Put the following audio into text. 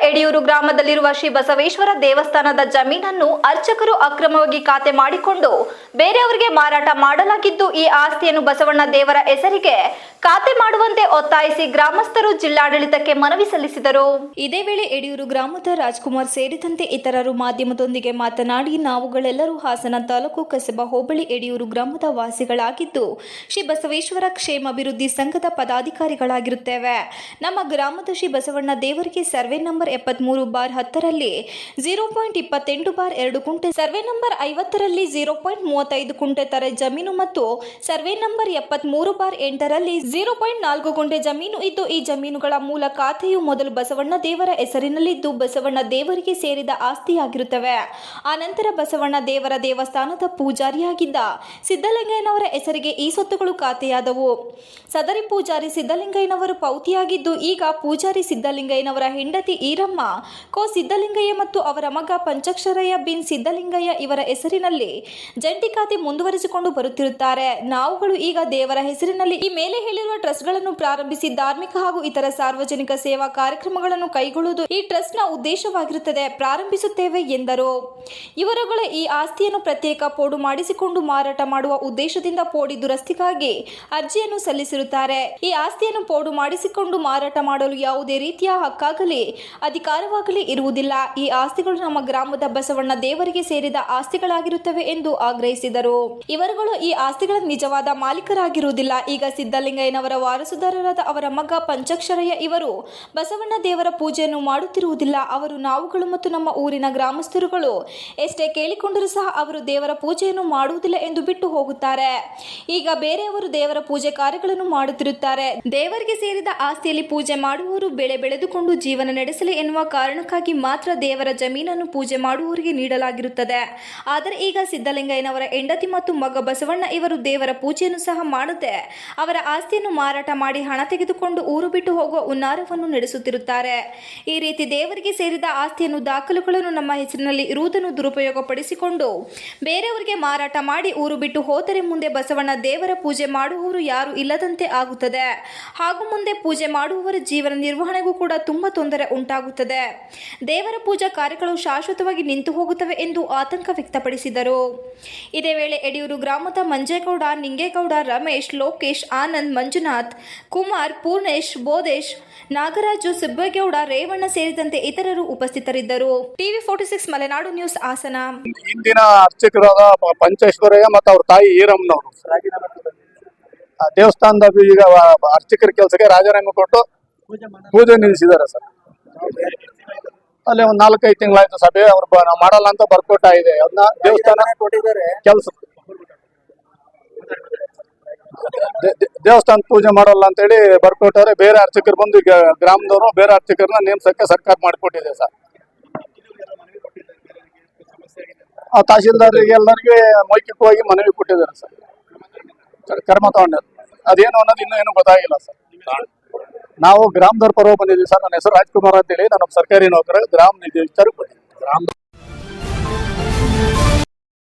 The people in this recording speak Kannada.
ಎಡಿಯೂರು ಗ್ರಾಮದಲ್ಲಿರುವ ಶ್ರೀ ಬಸವೇಶ್ವರ ದೇವಸ್ಥಾನದ ಜಮೀನನ್ನು ಅರ್ಚಕರು ಅಕ್ರಮವಾಗಿ ಖಾತೆ ಮಾಡಿಕೊಂಡು ಬೇರೆಯವರಿಗೆ ಮಾರಾಟ ಮಾಡಲಾಗಿದ್ದು ಈ ಆಸ್ತಿಯನ್ನು ಬಸವಣ್ಣ ದೇವರ ಹೆಸರಿಗೆ ಖಾತೆ ಮಾಡುವಂತೆ ಒತ್ತಾಯಿಸಿ ಗ್ರಾಮಸ್ಥರು ಜಿಲ್ಲಾಡಳಿತಕ್ಕೆ ಮನವಿ ಸಲ್ಲಿಸಿದರು. ಇದೇ ವೇಳೆ ಯಡಿಯೂರು ಗ್ರಾಮದ ರಾಜ್ಕುಮಾರ್ ಸೇರಿದಂತೆ ಇತರರು ಮಾಧ್ಯಮದೊಂದಿಗೆ ಮಾತನಾಡಿ ನಾವುಗಳೆಲ್ಲರೂ ಹಾಸನ ತಾಲೂಕು ಕಸಬಾ ಹೋಬಳಿ ಯಡಿಯೂರು ಗ್ರಾಮದ ವಾಸಿಗಳಾಗಿದ್ದು, ಶ್ರೀ ಬಸವೇಶ್ವರ ಕ್ಷೇಮಾಭಿವೃದ್ಧಿ ಸಂಘದ ಪದಾಧಿಕಾರಿಗಳಾಗಿರುತ್ತೇವೆ. ನಮ್ಮ ಗ್ರಾಮದ ಶ್ರೀ ಬಸವಣ್ಣ ದೇವರಿಗೆ ಸರ್ವೆ ನಂಬರ್ ಎಪ್ಪತ್ಮೂರು ಬಾರ್ ಹತ್ತರಲ್ಲಿ ಜೀರೋ ಪಾಯಿಂಟ್ ಇಪ್ಪತ್ತೆಂಟು ಬಾರ್ ಎರಡು ಕುಂಟೆ, ಸರ್ವೆ ನಂಬರ್ ಐವತ್ತರಲ್ಲಿ ಜೀರೋ ಪಾಯಿಂಟ್ ಮೂವತ್ತೈದು ಕುಂಟೆ ತರ ಜಮೀನು ಮತ್ತು ಸರ್ವೆ ನಂಬರ್ ಎಪ್ಪತ್ಮೂರು ಬಾರ್ ಎಂಟರಲ್ಲಿ ಜೀರೋ ಪಾಯಿಂಟ್ ನಾಲ್ಕು ಗುಂಟೆ ಜಮೀನು ಇದ್ದು ಈ ಜಮೀನುಗಳ ಮೂಲ ಖಾತೆಯು ಮೊದಲು ಬಸವಣ್ಣ ದೇವರ ಹೆಸರಿನಲ್ಲಿದ್ದು ಬಸವಣ್ಣ ದೇವರಿಗೆ ಸೇರಿದ ಆಸ್ತಿಯಾಗಿರುತ್ತವೆ. ಆನಂತರ ಬಸವಣ್ಣ ದೇವರ ದೇವಸ್ಥಾನದ ಪೂಜಾರಿಯಾಗಿದ್ದ ಸಿದ್ದಲಿಂಗಯ್ಯನವರ ಹೆಸರಿಗೆ ಈ ಸ್ವತ್ತುಗಳು ಖಾತೆಯಾದವು. ಸದರಿ ಪೂಜಾರಿ ಸಿದ್ದಲಿಂಗಯ್ಯನವರು ಪೌತಿಯಾಗಿದ್ದು ಈಗ ಪೂಜಾರಿ ಸಿದ್ದಲಿಂಗಯ್ಯನವರ ಹೆಂಡತಿ ಈರಮ್ಮ, ಕೋ ಸಿದ್ದಲಿಂಗಯ್ಯ ಮತ್ತು ಅವರ ಮಗ ಪಂಚಕ್ಷರಯ್ಯ ಬಿನ್ ಸಿದ್ದಲಿಂಗಯ್ಯ ಇವರ ಹೆಸರಿನಲ್ಲಿ ಜಂಟಿ ಖಾತೆ ಮುಂದುವರಿಸಿಕೊಂಡು ಬರುತ್ತಿರುತ್ತಾರೆ. ನಾವುಗಳು ಈಗ ದೇವರ ಹೆಸರಿನಲ್ಲಿ ಈ ಮೇಲೆ ಹೇಳಿರುವ ಟ್ರಸ್ಟ್ಗಳನ್ನು ಪ್ರಾರಂಭಿಸಿ ಧಾರ್ಮಿಕ ಹಾಗೂ ಇತರ ಸಾರ್ವಜನಿಕ ಸೇವಾ ಕಾರ್ಯಕ್ರಮಗಳನ್ನು ಕೈಗೊಳ್ಳುವುದು ಈ ಟ್ರಸ್ಟ್ನ ಉದ್ದೇಶವಾಗಿರುತ್ತದೆ. ಪ್ರಾರಂಭಿಸುತ್ತೇವೆ ಎಂದರು. ಇವರುಗಳ ಈ ಆಸ್ತಿಯನ್ನು ಪ್ರತ್ಯೇಕ ಪೋಡು ಮಾಡಿಸಿಕೊಂಡು ಮಾರಾಟ ಮಾಡುವ ಉದ್ದೇಶದಿಂದ ಪೋಡಿ ದುರಸ್ತಿಗಾಗಿ ಅರ್ಜಿಯನ್ನು ಸಲ್ಲಿಸಿರುತ್ತಾರೆ. ಈ ಆಸ್ತಿಯನ್ನು ಪೋಡು ಮಾಡಿಸಿಕೊಂಡು ಮಾರಾಟ ಮಾಡಲು ಯಾವುದೇ ರೀತಿಯ ಹಕ್ಕಾಗಲಿ, ಅಧಿಕಾರವಾಗಲಿ ಇರುವುದಿಲ್ಲ. ಈ ಆಸ್ತಿಗಳು ನಮ್ಮ ಗ್ರಾಮದ ಬಸವಣ್ಣ ದೇವರಿಗೆ ಸೇರಿದ ಆಸ್ತಿಗಳಾಗಿರುತ್ತವೆ ಎಂದು ಆಗ್ರಹಿಸಿದರು. ಇವರುಗಳು ಈ ಆಸ್ತಿಗಳ ನಿಜವಾದ ಮಾಲೀಕರಾಗಿರುವುದಿಲ್ಲ. ಈಗ ಸಿದ್ದಲಿಂಗಯ್ಯನವರ ವಾರಸುದಾರರಾದ ಅವರ ಮಗ ಪಂಚಾಕ್ಷರಯ್ಯ ಇವರು ಬಸವಣ್ಣ ದೇವರ ಪೂಜೆಯನ್ನು ಮಾಡುತ್ತಿರುವುದಿಲ್ಲ. ಅವರು ನಾವುಗಳು ಮತ್ತು ನಮ್ಮ ಊರಿನ ಗ್ರಾಮಸ್ಥರುಗಳು. ಎಷ್ಟೇ ಕೇಳಿಕೊಂಡರೂ ಸಹ ಅವರು ದೇವರ ಪೂಜೆಯನ್ನು ಮಾಡುವುದಿಲ್ಲ ಎಂದು ಬಿಟ್ಟು ಹೋಗುತ್ತಾರೆ. ಈಗ ಬೇರೆಯವರು ದೇವರ ಪೂಜೆ ಕಾರ್ಯಗಳನ್ನು ಮಾಡುತ್ತಿರುತ್ತಾರೆ. ದೇವರಿಗೆ ಸೇರಿದ ಆಸ್ತಿಯಲ್ಲಿ ಪೂಜೆ ಮಾಡುವವರು ಬೆಳೆ ಬೆಳೆದುಕೊಂಡು ಜೀವನ ನಡೆಸಲಿ ಎನ್ನುವ ಕಾರಣಕ್ಕಾಗಿ ಮಾತ್ರ ದೇವರ ಜಮೀನನ್ನು ಪೂಜೆ ಮಾಡುವವರಿಗೆ ನೀಡಲಾಗಿರುತ್ತದೆ. ಆದರೆ ಈಗ ಸಿದ್ದಲಿಂಗಯ್ಯನವರ ಹೆಂಡತಿ ಮತ್ತು ಮಗ ಬಸವಣ್ಣ ಇವರು ದೇವರ ಪೂಜೆಯನ್ನು ಸಹ ಮಾಡುತ್ತೆ ಅವರ ಆಸ್ತಿಯನ್ನು ಮಾರಾಟ ಮಾಡಿ ಹಣ ತೆಗೆದುಕೊಂಡು ಊರು ಬಿಟ್ಟು ಹೋಗುವ ಉನ್ನಾರವನ್ನು ನಡೆಸುತ್ತಿರುತ್ತಾರೆ. ಈ ರೀತಿ ದೇವರಿಗೆ ಸೇರಿದ ಆಸ್ತಿಯನ್ನು ದಾಖಲುಗಳನ್ನು ನಮ್ಮ ಹೆಸರಿನಲ್ಲಿ ಇರುವುದನ್ನು ದುರುಪಯೋಗಪಡಿಸಿಕೊಂಡು ಬೇರೆಯವರಿಗೆ ಮಾರಾಟ ಮಾಡಿ ಊರು ಬಿಟ್ಟು ಹೋದರೆ ಮುಂದೆ ಬಸವಣ್ಣ ದೇವರ ಪೂಜೆ ಮಾಡುವವರು ಯಾರು ಇಲ್ಲದಂತೆ ಆಗುತ್ತದೆ. ಹಾಗೂ ಮುಂದೆ ಪೂಜೆ ಮಾಡುವವರ ಜೀವನ ನಿರ್ವಹಣೆಗೂ ಕೂಡ ತುಂಬಾ ತೊಂದರೆ ಉಂಟಾಗುತ್ತದೆ. ದೇವರ ಪೂಜಾ ಕಾರ್ಯಗಳು ಶಾಶ್ವತವಾಗಿ ನಿಂತು ಹೋಗುತ್ತವೆ ಎಂದು ಆತಂಕ ವ್ಯಕ್ತಪಡಿಸಿದರು. ಇದೇ ವೇಳೆ ಯಡಿಯೂರು ಗ್ರಾಮದ ಮಂಜೇಗೌಡ, ನಿಂಗೇಗೌಡ, ರಮೇಶ್, ಲೋಕೇಶ್, ಆನಂದ್ ಮಂಜುನಾಥ್ ಕುಮಾರ್ ಪೂರ್ಣೇಶ್ ಬೋಧೇಶ್ ನಾಗರಾಜು ಸುಬ್ಬಗೌಡ ರೇವಣ್ಣ ಸೇರಿದಂತೆ ಇತರರು ಉಪಸ್ಥಿತರಿದ್ದರು. TV forty six Malenadu news Hassan. ಹಿಂದಿನ ಅರ್ಚಕರಾದ ಪಂಚೇಶ್ವರಯ್ಯ ಮತ್ತು ಅವ್ರ ತಾಯಿ ಈರಮ್ಮನವರು. ಆ ದೇವಸ್ಥಾನದ ಈಗ ಅರ್ಚಕರ ಕೆಲಸಕ್ಕೆ ರಾಜೀನಾಮೆ ಕೊಟ್ಟು ಪೂಜೆ ನಿಲ್ಲಿಸಿದ್ದಾರೆ ಸರ್. ಅಲ್ಲಿ ಒಂದ್ ನಾಲ್ಕೈದು ತಿಂಗಳಾಯ್ತು ಸಭೆ ಅವ್ರು ನಾವ್ ಮಾಡಲ್ಲ ಅಂತ ಬರ್ಕೊಟ್ಟ ಇದೆ ಅದನ್ನ ದೇವಸ್ಥಾನ ಕೊಟ್ಟಿದ್ದಾರೆ. ಕೆಲಸ ದೇವಸ್ಥಾನ ಪೂಜೆ ಮಾಡೋಲ್ಲ ಅಂತೇಳಿ ಬರ್ಕೊಟ್ಟಾರೆ ಬೇರೆ ಅರ್ಚಕರು ಬಂದು ಈಗ ಗ್ರಾಮದವರು ಬೇರೆ ಅರ್ಚಕರನ್ನ ನೇಮಸಕ್ಕೆ ಸರ್ಕಾರ ಮಾಡಿಕೊಟ್ಟಿದೆ ಸರ್. ಆ ತಹಶೀಲ್ದಾರರಿಗೆ ಎಲ್ಲರಿಗೆ ಮೌಖಿಕವಾಗಿ ಮನವಿ ಕೊಟ್ಟಿದ್ದಾರೆ ಸರ್. ಕರ್ಮ ತಗೊಂಡಿದ್ದಾರೆ ಅದೇನು ಅನ್ನೋದು ಇನ್ನೂ ಏನು ಗೊತ್ತಾಗಿಲ್ಲ ಸರ್. ನಾವು ಗ್ರಾಮದವ್ರ ಪರವಾಗಿ ಬಂದಿದ್ದೀವಿ ಸರ್. ನನ್ನ ಹೆಸರು ರಾಜ್ಕುಮಾರ್ ಅಂತೇಳಿ. ನಾನು ಸರ್ಕಾರಿ ನೌಕರ, ಗ್ರಾಮ ನಿಧಿ ಗ್ರಾಮ